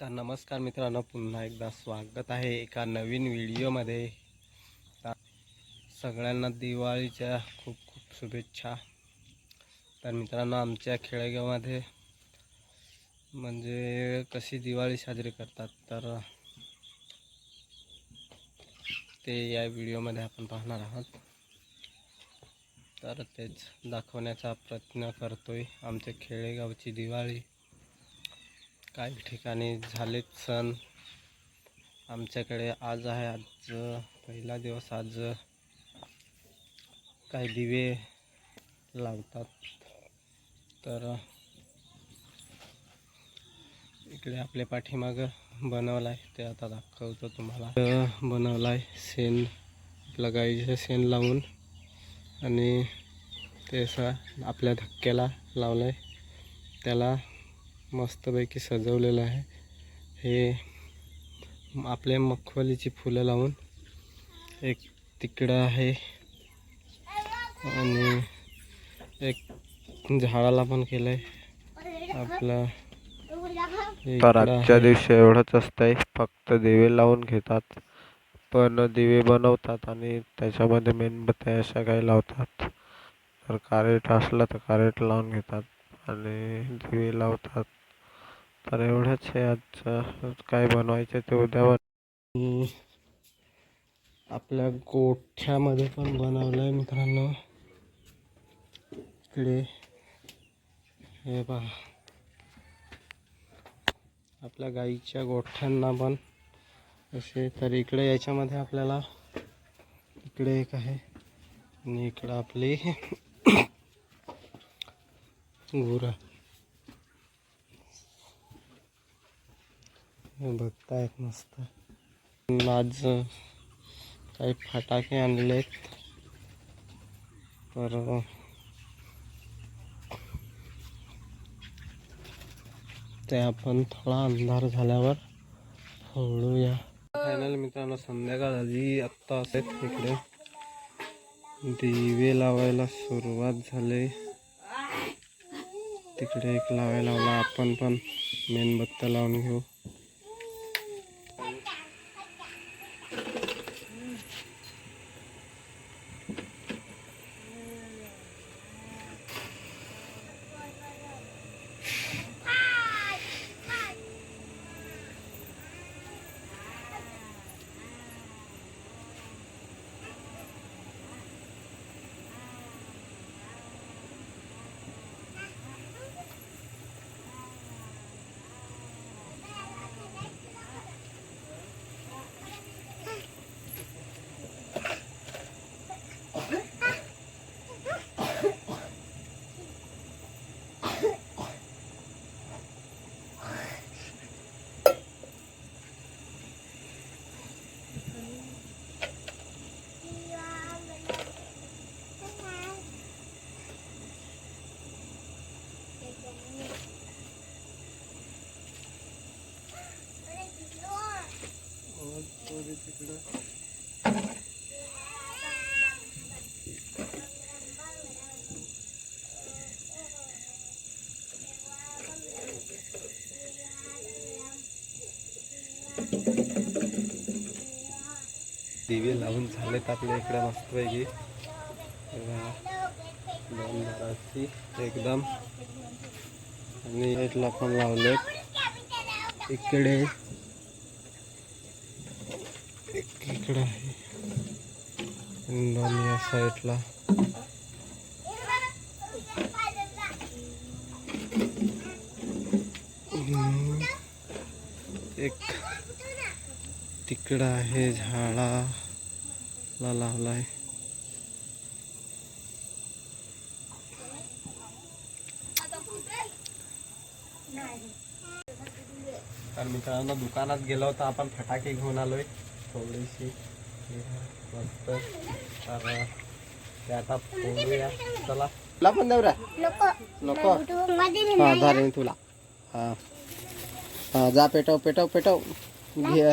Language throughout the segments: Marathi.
तर नमस्कार मित्रांनो पुन्हा एकदा स्वागत आहे एका नवीन व्हिडिओमध्ये. सगळ्यांना दिवाळीच्या खूप खूप शुभेच्छा. तर मित्रांनो आमच्या खेडेगावामध्ये म्हणजे कशी दिवाळी साजरी करतात तर ते या व्हिडिओमध्ये आपण पाहणार आहोत. तर तेच दाखवण्याचा प्रयत्न करतोय आमच्या खेडेगावची दिवाळी. काही ठिकाणी झालेत सण. आमच्याकडे आज आहे आज पहिला दिवस आज. काही दिवे लावतात. तर इकडे आपल्या पाठीमागं बनवलं आहे ते आता दाखवतो तुम्हाला. बनवलं आहे शेण आपलं गाईचं शेण लावून. आणि ते असं आपल्या धक्क्याला लावलं आहे त्याला मस्तपैकी सजवलेलं आहे. हे आपल्या मखवलीची फुलं लावून एक तिकडं आहे. आणि एक झाडाला पण केलं आहे आपलं तर आजच्या. दिवशी एवढंच असतंय. फक्त दिवे लावून घेतात. पण दिवे बनवतात आणि त्याच्यामध्ये मेणबत्त्या अशा काही लावतात. तर कारेट असलं तर कारेट लावून घेतात. आणि दिवे लावतात. तर एवढंच आहे आजचं. काय बनवायचं ते उद्या बन आपल्या गोठ्यामध्ये पण बनवलं आहे मित्रांनो. इकडे हे पहा. आपल्या गाईच्या गोठ्यांना पण असे तर इकडे याच्यामध्ये आपल्याला इकडे एक आहे आणि इकडं आपली गुरा बघता बघतायत मस्त. आज काही फटाके आणलेत. तर ते आपण थोडा अंधार झाल्यावर फोडूया. फायनल मित्रांनो संध्याकाळ आधी आत्ता असेल इकडे. दिवे लावायला सुरुवात झाली. तिकडे एक लावायला लावला. आपण पण मेणबत्त्या लावून घेऊ. दिवे लावून झालेत आपल्या इकडे मस्तपैकी. बघा, दोन दाराची एकदम. आणि लाईटला पण लावलेत. इकडे एक इकडे आहे. दोन या साईडला एक तिकडं आहे झाडाला लावलाय. तर मित्रांनो दुकानात गेलो होतो. आपण फटाके घेऊन आलोय. थोडीशी मस्त तर ते आता फोडूया चला. तुला पण देऊ रे नको. हा धारेन तुला. हा. हा जा पेटव पेटव पेटव. घे.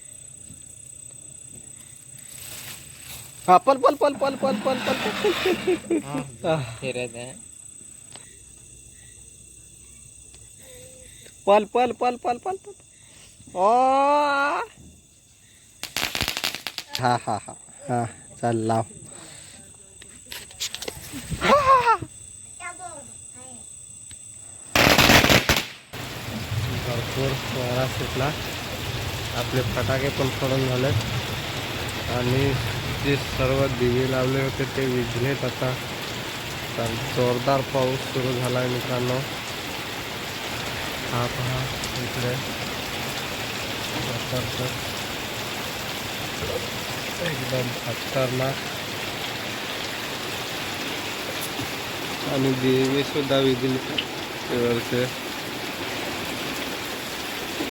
हा पल पल पल पल पल पल पल. पल पल पल पल पल पल. ओ! हा हा हा हा चल लाव. भरपूर सुटला. आपले फटाके पण फोडून झाले आणि जे सर्व दिवे लावले होते ते विझलेत आता. तर जोरदार पाऊस सुरू झाला आहे मित्रांनो. हा पहा इकडे. एकदम खतरनाक. आणि दिवे सुद्धा विजली वरचे